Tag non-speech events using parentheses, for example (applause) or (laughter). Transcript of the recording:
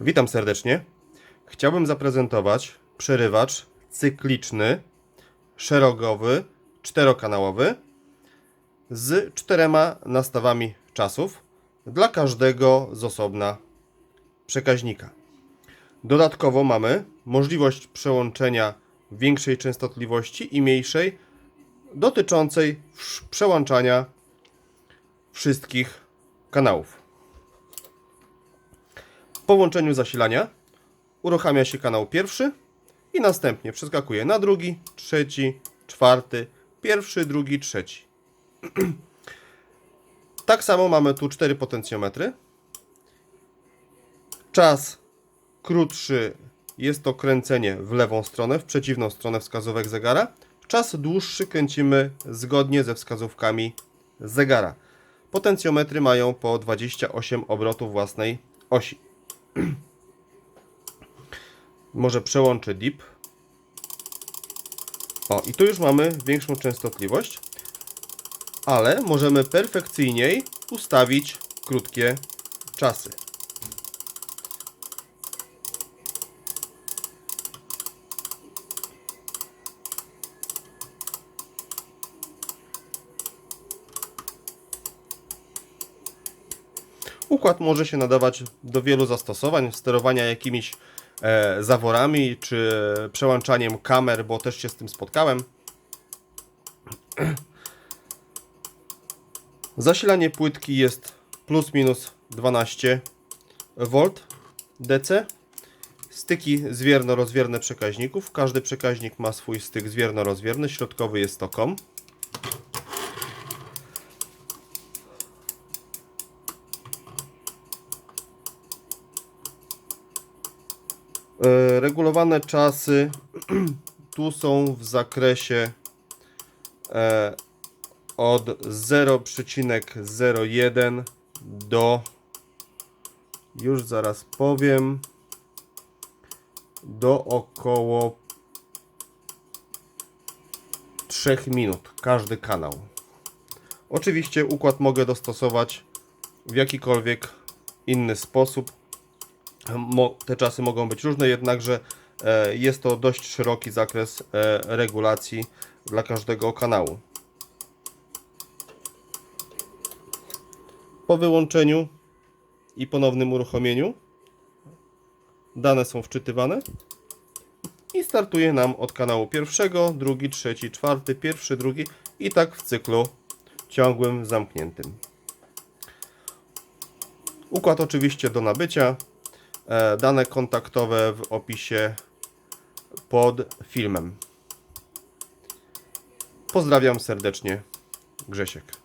Witam serdecznie. Chciałbym zaprezentować przerywacz cykliczny, szerogowy, czterokanałowy z czterema nastawami czasów dla każdego z osobna przekaźnika. Dodatkowo mamy możliwość przełączenia większej częstotliwości i mniejszej dotyczącej przełączania wszystkich kanałów. Po włączeniu zasilania uruchamia się kanał pierwszy i następnie przeskakuje na drugi, trzeci, czwarty, pierwszy, drugi, trzeci. (clears throat) tak samo mamy tu cztery potencjometry. Czas krótszy jest to kręcenie w lewą stronę, w przeciwną stronę wskazówek zegara. Czas dłuższy kręcimy zgodnie ze wskazówkami zegara. Potencjometry mają po 28 obrotów własnej osi. (clears throat) Może przełączę DIP. O, i tu już mamy większą częstotliwość, ale możemy perfekcyjniej ustawić krótkie czasy. Układ może się nadawać do wielu zastosowań, sterowania jakimiś e, zaworami czy przełączaniem kamer, bo też się z tym spotkałem. (clears throat) Zasilanie płytki jest plus minus 12 V DC. Styki zwierno-rozwierne przekaźników. Każdy przekaźnik ma swój styk zwierno-rozwierny. Środkowy jest to COM. Regulowane czasy (clears throat) tu są w zakresie e, od 0,01 do już zaraz powiem do około 3 minut każdy kanał. Oczywiście układ mogę dostosować w jakikolwiek inny sposób. Te czasy mogą być różne, jednakże e, jest to dość szeroki zakres e, regulacji dla każdego kanału. Po wyłączeniu i ponownym uruchomieniu dane są wczytywane i startuje nam od kanału pierwszego, drugi, trzeci, czwarty, pierwszy, drugi i tak w cyklu ciągłym, zamkniętym. Układ oczywiście do nabycia. E, Dane kontaktowe w opisie pod filmem. Pozdrawiam serdecznie, Grzesiek.